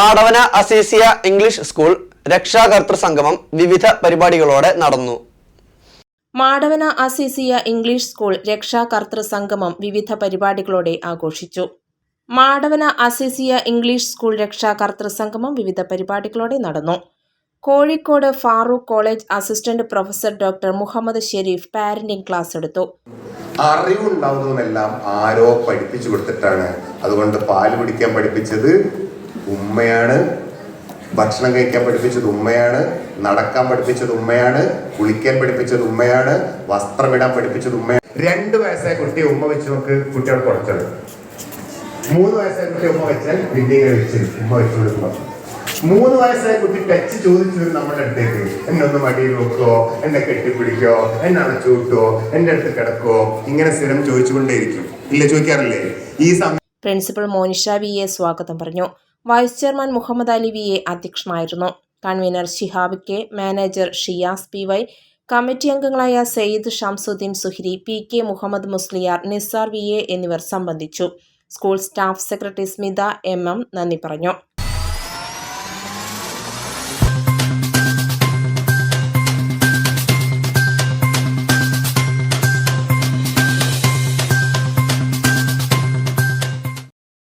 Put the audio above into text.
Madavana Azeezia English school രക്ഷാകർത്തൃ സംഗമം വിവിധ പരിപാടികളോടെ നടന്നു. മാടവന അസീസിയ ഇംഗ്ലീഷ് സ്കൂൾ രക്ഷാകർത്തൃ സംഗമം വിവിധ പരിപാടികളോടെ ആഘോഷിച്ചു. മാടവന അസീസിയ ഇംഗ്ലീഷ് സ്കൂൾ രക്ഷാകർത്തൃ സംഗമം വിവിധ പരിപാടികളോടെ നടന്നു. Kozhikode Farook college assistant professor doctor Muhammad Shareef parenting class എടുത്തു. അറിവുണ്ടാവുന്നതെല്ലാം ആരോ പഠിപ്പിച്ചു കൊടുത്തിട്ടാണ്. അതുകൊണ്ട് പാൽ പിടിക്കാൻ പഠിപ്പിച്ചത് ഉമ്മയാണ്. ഭക്ഷണം കഴിക്കാൻ പഠിപ്പിച്ചത് ഉമ്മയാണ്. നടക്കാൻ പഠിപ്പിച്ചത് ഉമ്മയാണ്. കുളിക്കാൻ പഠിപ്പിച്ചത് ഉമ്മയാണ്. വസ്ത്രമിടാൻ പഠിപ്പിച്ചത് ഉമ്മയാണ്. രണ്ട് വയസ്സായ കുട്ടിയെ ഉമ്മ വെച്ച് നോക്ക് കുട്ടികൾ കുറച്ചത്. മൂന്ന് വയസ്സായ കുട്ടി ഉമ്മ വെച്ചാൽ പിന്നീട് വെച്ച് ഉമ്മ വെച്ച് കൊടുക്കണം മൂന്ന് വയസ്സായ കുട്ടി ടച്ച് ചോദിച്ചു വരും നമ്മുടെ അടുത്തേക്ക്. എന്നെ ഒന്ന് മടിയിൽ നോക്കോ എന്നെ കെട്ടിപ്പിടിക്കോ എന്നെ അണച്ചൂട്ടോ എന്റെ അടുത്ത് കിടക്കോ. ഇങ്ങനെ സ്ഥിരം ചോദിച്ചുകൊണ്ടേയിരിക്കും. ഇല്ല ചോദിക്കാറില്ലേ? ഈ സമയം പ്രിൻസിപ്പൽ മോനിഷ വി എ സ്വാഗതം പറഞ്ഞു. Vice chairman Muhammad Ali V A അധ്യക്ഷനായിരുന്നു. Convener Shihab K manager Shiyas P Y committee അംഗങ്ങളായ Sayyid Shamsuddeen Suhiri P K Muhammad Musliyar Nisar V A എന്നിവർ സംബന്ധിച്ചു. School staff secretary Smitha M M നന്ദി പറഞ്ഞു.